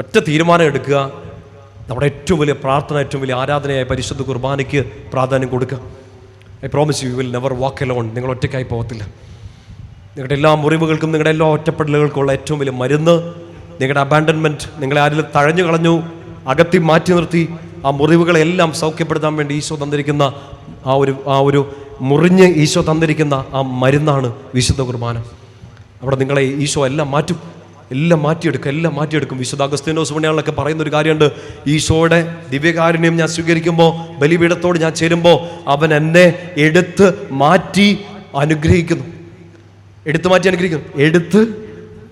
ഒറ്റ തീരുമാനം എടുക്കുക. നമ്മുടെ ഏറ്റവും വലിയ പ്രാർത്ഥന ഏറ്റവും വലിയ ആരാധനയായ പരിശുദ്ധ കുർബാനയ്ക്ക് പ്രാധാന്യം കൊടുക്കുക. I promise you will never walk alone നിങ്ങൾ ഒറ്റയ്ക്കായി പോകത്തില്ല. നിങ്ങളുടെ എല്ലാ മുറിവുകൾക്കും നിങ്ങളുടെ എല്ലാ ഒറ്റപ്പെടലുകൾക്കുള്ള ഏറ്റവും വലിയ മരുന്ന് നിങ്ങളുടെ അബാൻഡൻമെന്റ് നിങ്ങളെ ആരിലും തഴഞ്ഞു കളഞ്ഞു അകത്തി മാറ്റി നിർത്തി ആ മുറിവുകളെല്ലാം സൗഖ്യപ്പെടുത്താൻ വേണ്ടി ഈശോ തന്നിരിക്കുന്ന ആ ഒരു ആ ഒരു മുറിഞ്ഞ് ഈശോ തന്നിരിക്കുന്ന ആ മരുന്നാണ് വിശുദ്ധ കുർബാന. അവിടെ നിങ്ങളെ ഈശോ എല്ലാം മാറ്റും. എല്ലാം മാറ്റിയെടുക്കും എല്ലാം മാറ്റിയെടുക്കും. വിശുദ്ധ അഗസ്തീനോസ് പുണ്യാളൊക്കെ പറയുന്ന ഒരു കാര്യമുണ്ട്. ഈശോയുടെ ദിവ്യകാരുണ്യം ഞാൻ സ്വീകരിക്കുമ്പോൾ ബലിപീഠത്തോട് ഞാൻ ചേരുമ്പോൾ അവൻ എന്നെ എടുത്ത് മാറ്റി അനുഗ്രഹിക്കുന്നു. എടുത്ത് മാറ്റി അനുഗ്രഹിക്കുന്നു. എടുത്ത്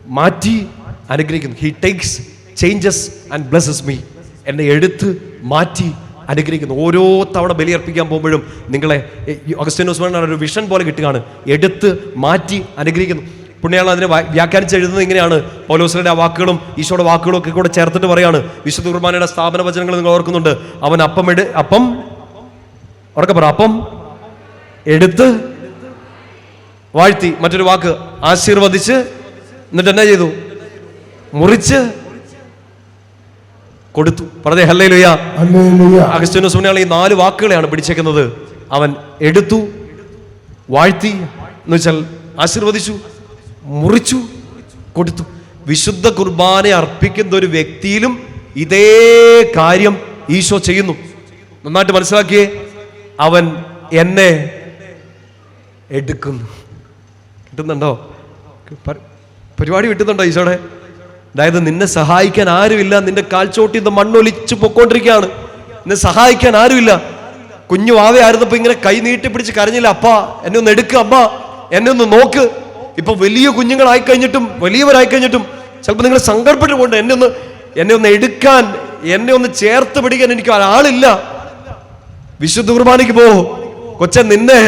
മാറ്റി അനുഗ്രഹിക്കുന്നു. He takes changes and blesses me എന്നെ എടുത്ത് മാറ്റി അനുഗ്രഹിക്കുന്നു. ഓരോ തവണ ബലിയർപ്പിക്കാൻ പോകുമ്പോഴും നിങ്ങളെ അഗസ്റ്റിനോസ് ഒരു വിഷൻ പോലെ കിട്ടുകയാണ്. എടുത്ത് മാറ്റി അനുഗ്രഹിക്കുന്നു. പുണ്യാളൻ അതിനെ വ്യാ- വ്യാഖ്യാനിച്ച് എഴുതുന്നത് ഇങ്ങനെയാണ്. പൗലോസിന്റെ ആ വാക്കുകളും ഈശോയുടെ വാക്കുകളും ഒക്കെ കൂടെ ചേർത്തിട്ട് പറയാണ്. വിശുദ്ധ കുർബാനയുടെ സ്ഥാപന വചനങ്ങൾ നിങ്ങൾ ഓർക്കുന്നുണ്ട്. അവൻ അപ്പം എടു അപ്പം? ഉറക്കെ പറ അപ്പം എടുത്ത് വാഴ്ത്തി. മറ്റൊരു വാക്ക് ആശീർവദിച്ച്. എന്നിട്ട് എന്നാ ചെയ്തു? മുറിച്ച് കൊടുത്തു. പറഞ്ഞേ ഹല്ലേ ലുയ്യ ഹല്ലേലൂയ. അഗസ്റ്റിനോസ് പുണ്യാളൻ ഈ നാല് വാക്കുകളെയാണ് പിടിച്ചേക്കുന്നത്. അവൻ എടുത്തു വാഴ്ത്തി. എന്ന് വെച്ചാൽ ആശീർവദിച്ചു. മുറിച്ചു കൊടുത്തു. വിശുദ്ധ കുർബാന അർപ്പിക്കുന്ന ഒരു വ്യക്തിയിലും ഇതേ കാര്യം ഈശോ ചെയ്യുന്നു. നന്നായിട്ട് മനസ്സിലാക്കിയേ? അവൻ എന്നെ എടുക്കുന്നു. കിട്ടുന്നുണ്ടോ? പരിപാടി കിട്ടുന്നുണ്ടോ ഈശോടെ അതായത് നിന്നെ സഹായിക്കാൻ ആരുമില്ല. നിന്റെ കാൽച്ചോട്ടി നിന്ന് മണ്ണൊലിച്ചു പൊക്കോണ്ടിരിക്കുകയാണ് നിന്നെ സഹായിക്കാൻ ആരുമില്ല. കുഞ്ഞു വാവയായിരുന്നപ്പോ ഇങ്ങനെ കൈ നീട്ടി പിടിച്ച് കരഞ്ഞില്ല. അപ്പാ എന്നെ ഒന്ന് എടുക്കുക അമ്മ എന്നെ ഒന്ന് നോക്ക്. ഇപ്പൊ വലിയ കുഞ്ഞുങ്ങളായി കഴിഞ്ഞിട്ടും വലിയവരായി കഴിഞ്ഞിട്ടും ചിലപ്പോൾ നിങ്ങൾ സങ്കടപ്പെട്ടു കൊണ്ട് എന്നെ ഒന്ന് എന്നെ ഒന്ന് എടുക്കാൻ എന്നെ ഒന്ന് ചേർത്ത് പിടിക്കാൻ എനിക്ക് ഒരാളില്ല വിശുദ്ധ കുർബാനയ്ക്ക് പോ. കൊച്ചൻ നിന്നെ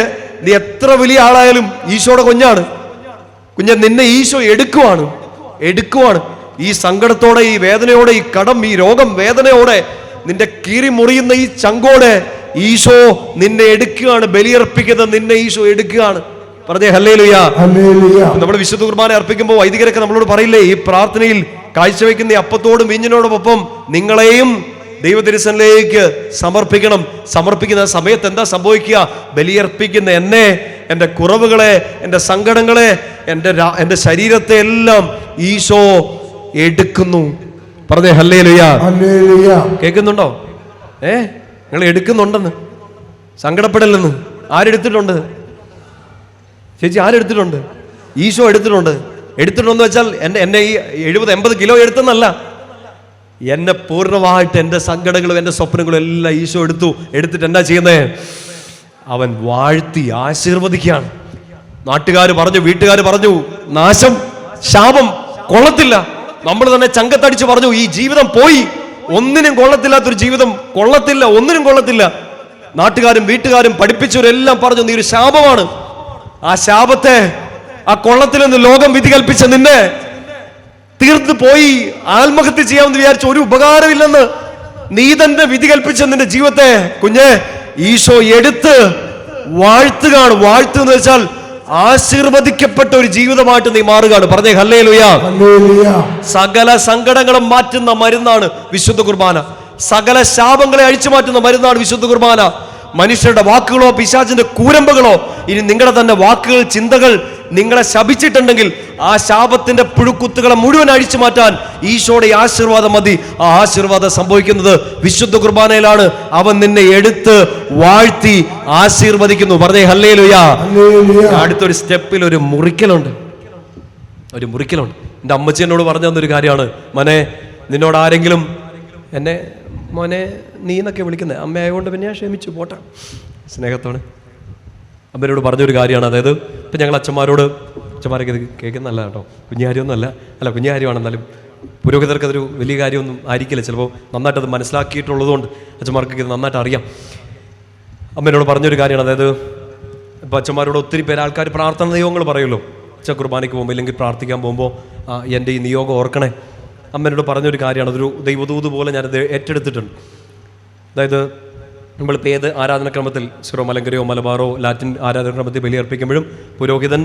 നീ എത്ര വലിയ ആളായാലും ഈശോയുടെ കുഞ്ഞാണ്. കുഞ്ഞെ നിന്നെ ഈശോ എടുക്കുവാണ് എടുക്കുവാണ്. ഈ സങ്കടത്തോടെ ഈ വേദനയോടെ ഈ കടം ഈ രോഗം വേദനയോടെ നിന്റെ കീറി മുറിയുന്ന ഈ ചങ്കോടെ ഈശോ നിന്നെ എടുക്കുകയാണ് ബലിയർപ്പിക്കുന്നത് നിന്നെ ഈശോ എടുക്കുകയാണ്. പറഞ്ഞേ ഹല്ലേ ലുയാ ഹല്ലേലൂയ. നമ്മൾ വിശുദ്ധ കുർബാന അർപ്പിക്കുമ്പോൾ വൈദികരൊക്കെ നമ്മളോട് പറയില്ലേ ഈ പ്രാർത്ഥനയിൽ കാഴ്ചവെക്കുന്ന അപ്പത്തോടും മീഞ്ഞിനോടൊപ്പം നിങ്ങളെയും ദൈവതിരുസനിലേക്ക് സമർപ്പിക്കണം. സമർപ്പിക്കുന്ന സമയത്ത് എന്താ സംഭവിക്കുക? ബലിയർപ്പിക്കുന്ന എന്നെ എന്റെ കുറവുകളെ എന്റെ സങ്കടങ്ങളെ എന്റെ എന്റെ ശരീരത്തെ എല്ലാം ഈശോ എടുക്കുന്നു. പറഞ്ഞേ ഹല്ലേ ലുയാ ഹല്ലേലൂയ. കേൾക്കുന്നുണ്ടോ? ഏ? നിങ്ങൾ എടുക്കുന്നുണ്ടെന്ന്. സങ്കടപ്പെടലെന്ന് ആരെടുത്തിട്ടുണ്ട്? ചേച്ചി ആരെടുത്തിട്ടുണ്ട് ഈശോ എടുത്തിട്ടുണ്ട്. എടുത്തിട്ടുണ്ടെന്ന് വെച്ചാൽ എന്റെ എന്നെ ഈ എഴുപത് എൺപത് കിലോ എടുത്തെന്നല്ല. എന്നെ പൂർണമായിട്ട് എന്റെ സങ്കടങ്ങളും എന്റെ സ്വപ്നങ്ങളും എല്ലാം ഈശോ എടുത്തു. എടുത്തിട്ട് എന്താ ചെയ്യുന്നത് അവൻ വാഴ്ത്തി ആശീർവദിക്കുകയാണ്. നാട്ടുകാർ പറഞ്ഞു വീട്ടുകാർ പറഞ്ഞു നാശം ശാപം കൊള്ളത്തില്ല. നമ്മൾ തന്നെ ചങ്കത്തടിച്ച് പറഞ്ഞു ഈ ജീവിതം പോയി. ഒന്നിനും കൊള്ളത്തില്ലാത്തൊരു ജീവിതം കൊള്ളത്തില്ല ഒന്നിനും കൊള്ളത്തില്ല. നാട്ടുകാരും വീട്ടുകാരും പഠിപ്പിച്ചവരെല്ലാം പറഞ്ഞു നീ ഒരു ശാപമാണ്. ആ ശാപത്തെ ആ കൊള്ളത്തിൽ നിന്ന് ലോകം വിധി കൽപ്പിച്ച നിന്നെ തീർന്നു പോയി ആത്മഹത്യ ചെയ്യാമെന്ന് വിചാരിച്ച ഒരു ഉപകാരമില്ലെന്ന് നീ തന്നെ വിധി കൽപ്പിച്ച നിന്റെ ജീവിതത്തെ കുഞ്ഞെ ഈശോ എടുത്ത് വാഴ്ത്തുകയാണ്. വാഴ്ത്തു എന്ന് വെച്ചാൽ ആശീർവദിക്കപ്പെട്ട ഒരു ജീവിതമായിട്ട് നീ മാറുകയാണ്. പറഞ്ഞേ ഹല്ലേ ലുയാ സകല സങ്കടങ്ങളും മാറ്റുന്ന മരുന്നാണ് വിശുദ്ധ കുർബാന. സകല ശാപങ്ങളെ അഴിച്ചു മാറ്റുന്ന മരുന്നാണ് വിശുദ്ധ കുർബാന. മനുഷ്യരുടെ വാക്കുകളോ പിശാചിന്റെ കൂരമ്പുകളോ ഇനി നിങ്ങളുടെ തന്നെ വാക്കുകൾ ചിന്തകൾ നിങ്ങളെ ശപിച്ചിട്ടുണ്ടെങ്കിൽ ആ ശാപത്തിന്റെ പുഴുക്കുത്തുകളെ മുഴുവൻ അഴിച്ചു മാറ്റാൻ ഈശോയുടെ ആശീർവാദം മതി. ആ ആശീർവാദം സംഭവിക്കുന്നത് വിശുദ്ധ കുർബാനയിലാണ്. അവൻ നിന്നെ എടുത്ത് വാഴ്ത്തി ആശീർവദിക്കുന്നു. പറഞ്ഞേ ഹല്ലേ ലുയാ അടുത്തൊരു സ്റ്റെപ്പിൽ ഒരു മുറിക്കലുണ്ട്. ഒരു മുറിക്കലുണ്ട്. എന്റെ അമ്മച്ചി എന്നോട് പറഞ്ഞു തന്നൊരു കാര്യമാണ്. മനെ നിന്നോട് ആരെങ്കിലും എന്നെ മോനെ നീ എന്നൊക്കെ വിളിക്കുന്നത് അമ്മയായതുകൊണ്ട് പിന്നെ ക്ഷമിച്ചു. പോട്ടെ. സ്നേഹത്തോടെ. അമ്മയോട് പറഞ്ഞൊരു കാര്യമാണ്. അതായത് ഇപ്പം ഞങ്ങൾ അച്ഛന്മാരോട് അച്ഛന്മാരൊക്കെ ഇത് കേൾക്കുന്നല്ല കേട്ടോ. കുഞ്ഞുകാര്യമൊന്നുമല്ല അല്ല കുഞ്ഞുകാര്യമാണ് എന്നാലും പുരോഹിതർക്ക് അതൊരു വലിയ കാര്യമൊന്നും ആയിരിക്കില്ല. ചിലപ്പോൾ നന്നായിട്ട് അത് മനസ്സിലാക്കിയിട്ടുള്ളതുകൊണ്ട് അച്ഛന്മാർക്കൊക്കെ ഇത് നന്നായിട്ട് അറിയാം. അമ്മേനോട് പറഞ്ഞൊരു കാര്യമാണ്. അതായത് ഇപ്പം അച്ഛന്മാരോട് ഒത്തിരി പേര് ആൾക്കാർ പ്രാർത്ഥന നിയോഗങ്ങൾ പറയുമല്ലോ. അച്ഛ കുർബാനയ്ക്ക് പോകുമ്പോൾ ഇല്ലെങ്കിൽ പ്രാർത്ഥിക്കാൻ പോകുമ്പോൾ എന്റെ ഈ നിയോഗം ഓർക്കണേ. അമ്മേനോട് പറഞ്ഞൊരു കാര്യമാണ്. അതൊരു ദൈവദൂത് പോലെ ഞാനത് ഏറ്റെടുത്തിട്ടുണ്ട്. അതായത് നമ്മളിപ്പോൾ ഏത് ആരാധനക്രമത്തിൽ സിറോ മലങ്കരയോ മലബാറോ ലാറ്റിൻ ആരാധനക്രമത്തിൽ ബലിയർപ്പിക്കുമ്പോഴും പുരോഹിതൻ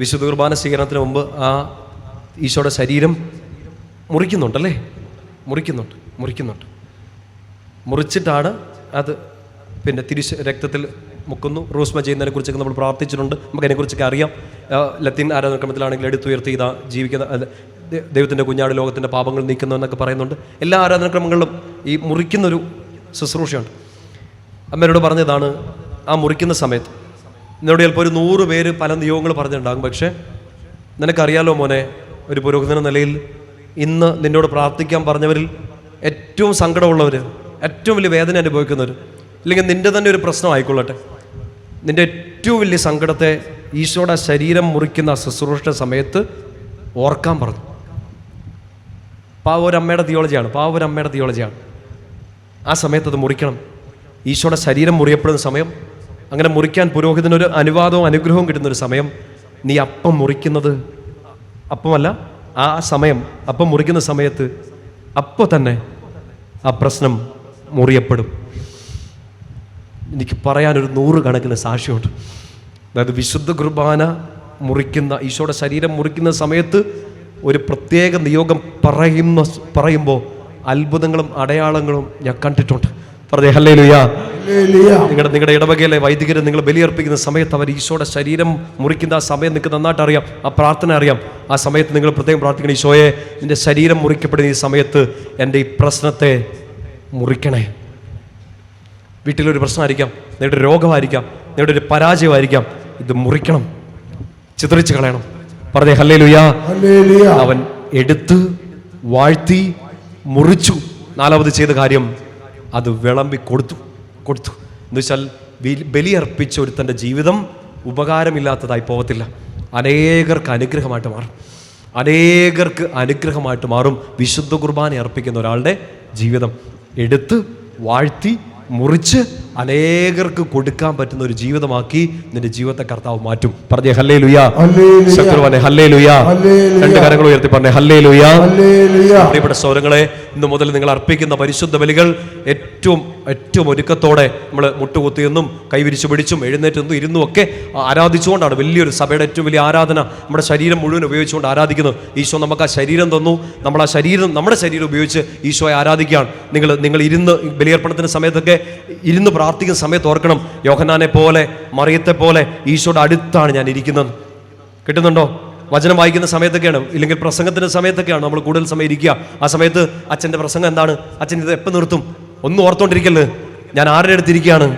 വിശുദ്ധ കുർബാന സ്വീകരണത്തിന് മുമ്പ് ആ ഈശോയുടെ ശരീരം മുറിക്കുന്നുണ്ടല്ലേ? മുറിക്കുന്നുണ്ട് മുറിക്കുന്നുണ്ട്. മുറിച്ചിട്ടാണ് അത് പിന്നെ തിരിച്ച് രക്തത്തിൽ മുക്കുന്നു. റോസ്മ ചെയ്യുന്നതിനെ കുറിച്ചൊക്കെ നമ്മൾ പ്രാർത്ഥിച്ചിട്ടുണ്ട്. നമുക്ക് അതിനെക്കുറിച്ചൊക്കെ അറിയാം ലത്തീൻ ആരാധനക്രമത്തിലാണെങ്കിൽ എടുത്തുയർത്തി ഇതാ ജീവിക്കുന്ന ദൈവത്തിന്റെ കുഞ്ഞാട് ലോകത്തിന്റെ പാപങ്ങൾ നീക്കുന്നു എന്നൊക്കെ പറയുന്നുണ്ട്. എല്ലാ ആരാധനക്രമങ്ങളിലും ഈ മുറിക്കുന്നൊരു ശുശ്രൂഷയുണ്ട്. അമ്മയോട് പറഞ്ഞതാണ് ആ മുറിക്കുന്ന സമയത്ത് എന്നോട് ചിലപ്പോൾ ഒരു നൂറ് പേര് പല നിയോഗങ്ങൾ പറഞ്ഞിട്ടുണ്ടാകും. പക്ഷേ നിനക്കറിയാലോ മോനെ ഒരു പുരോഹിതന നിലയിൽ ഇന്ന് നിന്നോട് പ്രാർത്ഥിക്കാൻ പറഞ്ഞവരിൽ ഏറ്റവും സങ്കടമുള്ളവർ ഏറ്റവും വലിയ വേദന അനുഭവിക്കുന്നവർ ഇല്ലെങ്കിൽ നിന്റെ തന്നെ ഒരു പ്രശ്നം ആയിക്കൊള്ളട്ടെ. നിന്റെ ഏറ്റവും വലിയ സങ്കടത്തെ ഈശോയുടെ ശരീരം മുറിക്കുന്ന ശുശ്രൂഷ സമയത്ത് ഓർക്കാൻ പറഞ്ഞു. പാവ ഒരു അമ്മയുടെ തിയോളജിയാണ് പാവ ഒരു അമ്മയുടെ തിയോളജിയാണ് ആ സമയത്ത് അത് മുറിക്കണം. ഈശോയുടെ ശരീരം മുറിയപ്പെടുന്ന സമയം അങ്ങനെ മുറിക്കാൻ പുരോഹിതനൊരു അനുവാദവും അനുഗ്രഹവും കിട്ടുന്ന ഒരു സമയം നീ അപ്പം മുറിക്കുന്നത് അപ്പമല്ല ആ സമയം അപ്പം മുറിക്കുന്ന സമയത്ത് അപ്പോൾ തന്നെ ആ പ്രശ്നം മുറിയപ്പെടും. എനിക്ക് പറയാനൊരു നൂറ് കണക്കിന് സാക്ഷിയുണ്ട്. അതായത് വിശുദ്ധ കുർബാന മുറിക്കുന്ന ഈശോയുടെ ശരീരം മുറിക്കുന്ന സമയത്ത് ഒരു പ്രത്യേക നിയോഗം പറയുന്ന പറയുമ്പോൾ അത്ഭുതങ്ങളും അടയാളങ്ങളും ഞാൻ കണ്ടിട്ടുണ്ട്. പറഞ്ഞേ ഹല്ലേ ലുയാ നിങ്ങളുടെ നിങ്ങളുടെ ഇടവകയിലെ വൈദികർ നിങ്ങൾ ബലിയർപ്പിക്കുന്ന സമയത്ത് അവർ ഈശോയുടെ ശരീരം മുറിക്കുന്ന ആ സമയം നിങ്ങൾക്ക് നന്നായിട്ട് അറിയാം ആ പ്രാർത്ഥന അറിയാം. ആ സമയത്ത് നിങ്ങൾ പ്രത്യേകം പ്രാർത്ഥിക്കണം ഈശോയെ നിന്റെ ശരീരം മുറിക്കപ്പെടുന്ന ഈ സമയത്ത് എന്റെ ഈ പ്രശ്നത്തെ മുറിക്കണേ. വീട്ടിലൊരു പ്രശ്നമായിരിക്കാം നിങ്ങളുടെ രോഗമായിരിക്കാം നിങ്ങളുടെ ഒരു പരാജയമായിരിക്കാം ഇത് മുറിക്കണം ചിത്രിച്ച് കളയണം. പറഞ്ഞേ ഹല്ലേ ലുയാ അവൻ എടുത്ത് വാഴ്ത്തി മുറിച്ചു. നാലാമത് ചെയ്ത കാര്യം അത് വിളമ്പി കൊടുത്തു. കൊടുത്തു. എന്ന് വെച്ചാൽ ബലി- ബലിയർപ്പിച്ച ഒരുത്തന്റെ ജീവിതം ഉപകാരമില്ലാത്തതായി പോകത്തില്ല. അനേകർക്ക് അനുഗ്രഹമായിട്ട് മാറും. അനേകർക്ക് അനുഗ്രഹമായിട്ട് മാറും വിശുദ്ധ കുർബാന അർപ്പിക്കുന്ന ഒരാളുടെ ജീവിതം. എടുത്ത് വാഴ്ത്തി മുറിച്ച് അനേകർക്ക് കൊടുക്കാൻ പറ്റുന്ന ഒരു ജീവിതമാക്കി നിന്റെ ജീവിതത്തെ കർത്താവ് മാറ്റും. പറഞ്ഞേ ഹല്ലേ ലുയാ ശത്രുവാനെ ഹല്ലേ ലുയാ. രണ്ട് കരങ്ങൾ ഉയർത്തി പറഞ്ഞേ ഹല്ലേ ലുയാ പ്രിയപ്പെട്ട സൗരങ്ങളെ ഇന്ന് മുതൽ നിങ്ങൾ അർപ്പിക്കുന്ന പരിശുദ്ധ ബലികൾ ഏറ്റവും ഏറ്റവും ഒരുക്കത്തോടെ നമ്മൾ മുട്ടുകുത്തിയെന്നും കൈവിരിച്ചു പിടിച്ചും എഴുന്നേറ്റെന്നും ഇരുന്നും ഒക്കെ ആരാധിച്ചുകൊണ്ടാണ് വലിയൊരു സഭയുടെ ഏറ്റവും വലിയ ആരാധന നമ്മുടെ ശരീരം മുഴുവൻ ഉപയോഗിച്ചുകൊണ്ട് ആരാധിക്കുന്നു ഈശോ നമുക്ക് ആ ശരീരം തന്നു. നമ്മൾ ആ ശരീരം നമ്മുടെ ശരീരം ഉപയോഗിച്ച് ഈശോയെ ആരാധിക്കുകയാണ്. നിങ്ങൾ നിങ്ങൾ ഇരുന്ന് ബലിയർപ്പണത്തിന്റെ സമയത്തൊക്കെ ഇരുന്ന് പ്രാർത്ഥിക്കുന്ന സമയത്ത് ഓർക്കണം യോഹനാനെ പോലെ മറിയത്തെ പോലെ ഈശോയുടെ അടുത്താണ് ഞാൻ ഇരിക്കുന്നത്. കിട്ടുന്നുണ്ടോ? വചനം വായിക്കുന്ന സമയത്തൊക്കെയാണ് ഇല്ലെങ്കിൽ പ്രസംഗത്തിന്റെ സമയത്തൊക്കെയാണ് നമ്മൾ കൂടുതൽ സമയം ഇരിക്കുക. ആ സമയത്ത് അച്ഛന്റെ പ്രസംഗം എന്താണ്? അച്ഛൻ ഇത് എപ്പോൾ നിർത്തും? ഒന്നും ഓർത്തോണ്ടിരിക്കല്ലേ? ഞാൻ ആരുടെ അടുത്തിരിക്കുകയാണ്?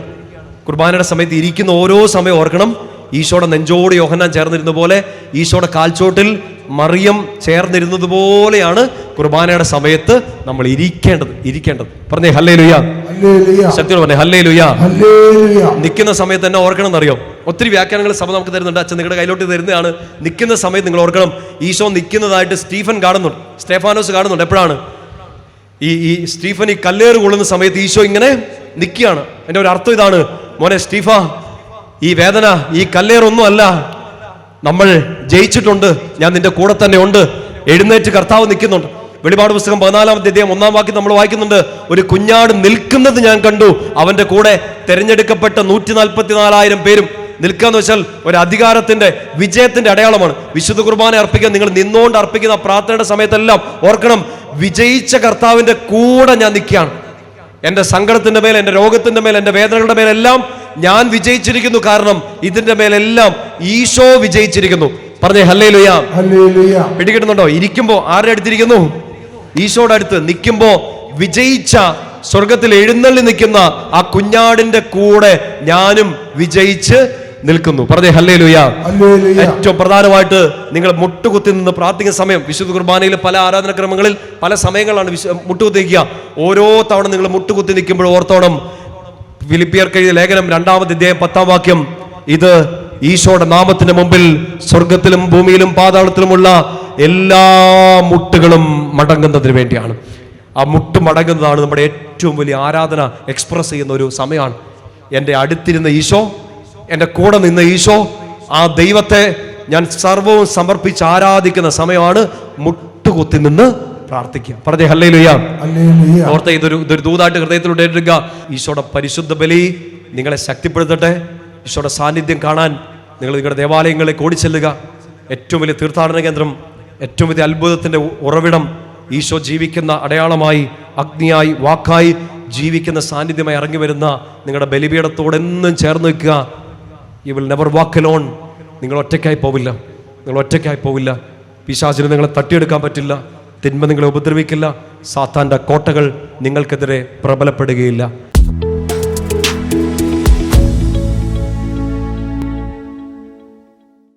കുർബാനയുടെ സമയത്ത് ഇരിക്കുന്ന ഓരോ സമയം ഓർക്കണം. ഈശോയുടെ നെഞ്ചോട് യോഹന്നാൻ ചേർന്നിരുന്ന പോലെ ഈശോയുടെ കാൽച്ചോട്ടിൽ മറിയം ചേർന്നിരുന്നത് പോലെയാണ് കുർബാനയുടെ സമയത്ത് നമ്മൾ ഇരിക്കേണ്ടത് ഇരിക്കേണ്ടത്. പറഞ്ഞേ ഹല്ലേ ലുയാ ശക്തിയോട് പറഞ്ഞേ ഹല്ലേ ലുയാ നിൽക്കുന്ന സമയത്ത് തന്നെ ഓർക്കണം എന്നറിയോ? ഒത്തിരി വ്യാഖ്യാനങ്ങൾ സഭ നമുക്ക് തരുന്നുണ്ട്. അച്ഛൻ നിങ്ങളുടെ കയ്യിലോട്ട് തരുന്നതാണ്. നിൽക്കുന്ന സമയത്ത് നിങ്ങൾ ഓർക്കണം ഈശോ നിൽക്കുന്നതായിട്ട് സ്റ്റീഫൻ കാണുന്നുണ്ട്. സ്റ്റെഫാനോസ് കാണുന്നുണ്ട്. എപ്പോഴാണ്? ഈ ഈ സ്റ്റീഫൻ ഈ കല്ലേറ് കൊള്ളുന്ന സമയത്ത് ഈശോ ഇങ്ങനെ നിൽക്കുകയാണ്. എന്റെ ഒരു അർത്ഥം ഇതാണ്. മോനെ സ്റ്റീഫ ഈ വേദന ഈ കല്ലേറൊന്നും അല്ല. നമ്മൾ ജയിച്ചിട്ടുണ്ട്. ഞാൻ നിന്റെ കൂടെ തന്നെ ഉണ്ട്. എഴുന്നേറ്റ് കർത്താവ് നിൽക്കുന്നുണ്ട്. വെളിപാട് പുസ്തകം പതിനാലാമത്തെ അദ്ദേഹം ഒന്നാം വാക്യം നമ്മൾ വായിക്കുന്നുണ്ട്. ഒരു കുഞ്ഞാട് നിൽക്കുന്നത് ഞാൻ കണ്ടു. അവന്റെ കൂടെ തെരഞ്ഞെടുക്കപ്പെട്ട നൂറ്റി നാൽപ്പത്തി നാലായിരം പേരും നിൽക്കാന്ന് വെച്ചാൽ ഒരു അധികാരത്തിന്റെ വിജയത്തിന്റെ അടയാളമാണ്. വിശുദ്ധ കുർബാന അർപ്പിക്കാൻ നിങ്ങൾ നിന്നുകൊണ്ട് അർപ്പിക്കുന്ന പ്രാർത്ഥനയുടെ സമയത്തെല്ലാം ഓർക്കണം വിജയിച്ച കർത്താവിന്റെ കൂടെ ഞാൻ നിൽക്കുകയാണ്. എന്റെ സങ്കടത്തിന്റെ മേൽ എന്റെ രോഗത്തിന്റെ മേൽ എന്റെ വേദനകളുടെ മേലെല്ലാം ഞാൻ വിജയിച്ചിരിക്കുന്നു. കാരണം ഇതിന്റെ മേലെല്ലാം ഈശോ വിജയിച്ചിരിക്കുന്നു. പറഞ്ഞേ ഹല്ലേ ലുയാ പിടികിട്ടുന്നുണ്ടോ? ഇരിക്കുമ്പോ ആരുടെ അടുത്തിരിക്കുന്നു ഈശോയുടെ അടുത്ത് നിൽക്കുമ്പോൾ വിജയിച്ച സ്വർഗത്തിൽ എഴുന്നള്ളി നിൽക്കുന്ന ആ കുഞ്ഞാടിന്റെ കൂടെ ഞാനും വിജയിച്ച് നിൽക്കുന്നു. പറഞ്ഞേ ഹല്ലേ ലുയാ ഹല്ലേലൂയ. ഏറ്റവും പ്രധാനമായിട്ട് നിങ്ങൾ മുട്ടുകുത്തി നിന്ന് പ്രാർത്ഥിക്കുന്ന സമയം വിശുദ്ധ കുർബാനയിൽ പല ആരാധനക്രമങ്ങളിൽ പല സമയങ്ങളാണ് വിശു മുട്ടുകുത്തിക്കുക ഓരോ തവണ നിങ്ങൾ മുട്ടുകുത്തി നിൽക്കുമ്പോൾ ഓർത്തോണം. ഫിലിപ്പിയർ എഴുതിയ ലേഖനം രണ്ടാമത്തെ ഇദ്ദേഹം പത്താം വാക്യം. ഇത് ഈശോയുടെ നാമത്തിന് മുമ്പിൽ സ്വർഗത്തിലും ഭൂമിയിലും പാതാളത്തിലുമുള്ള എല്ലാ മുട്ടുകളും മടങ്ങുന്നതിന് വേണ്ടിയാണ്. ആ മുട്ട് മടങ്ങുന്നതാണ് നമ്മുടെ ഏറ്റവും വലിയ ആരാധന എക്സ്പ്രസ് ചെയ്യുന്ന ഒരു സമയമാണ്. എന്റെ അടുത്തിരുന്ന ഈശോ എന്റെ കൂടെ നിന്ന ഈശോ ആ ദൈവത്തെ ഞാൻ സർവവും സമർപ്പിച്ച് ആരാധിക്കുന്ന സമയമാണ് മുട്ടുകുത്തി നിന്ന് പ്രാർത്ഥിക്കുക. പറഞ്ഞേ ഹല്ലേ ലുയ്യ ഓർത്ത ഇതൊരു ഇതൊരു ദൂതായിട്ട് ഹൃദയത്തിലൂടെ എടുക്കുക ഈശോയുടെ പരിശുദ്ധ ബലി നിങ്ങളെ ശക്തിപ്പെടുത്തട്ടെ. ഈശോയുടെ സാന്നിധ്യം കാണാൻ നിങ്ങൾ നിങ്ങളുടെ ദേവാലയങ്ങളെ കൂടി ഓടിച്ചെല്ലുക. ഏറ്റവും വലിയ തീർത്ഥാടന കേന്ദ്രം ഏറ്റവും വലിയ അത്ഭുതത്തിന്റെ ഉറവിടം ഈശോ ജീവിക്കുന്ന അടയാളമായി അഗ്നിയായി വാക്കായി ജീവിക്കുന്ന സാന്നിധ്യമായി ഇറങ്ങി വരുന്ന നിങ്ങളുടെ ബലിപീഠത്തോടെന്നും ചേർന്ന് നിൽക്കുക. You will never walk lone നിങ്ങൾ ഒറ്റയ്ക്കായി പോവില്ല. നിങ്ങൾ ഒറ്റയ്ക്കായി പോവില്ല. പിശാചിന് നിങ്ങളെ തട്ടിയെടുക്കാൻ പറ്റില്ല. തിന്മ നിങ്ങളെ ഉപദ്രവിക്കില്ല. സാത്താന്റെ കോട്ടകൾ നിങ്ങൾക്കെതിരെ പ്രബലപ്പെടുകയില്ല.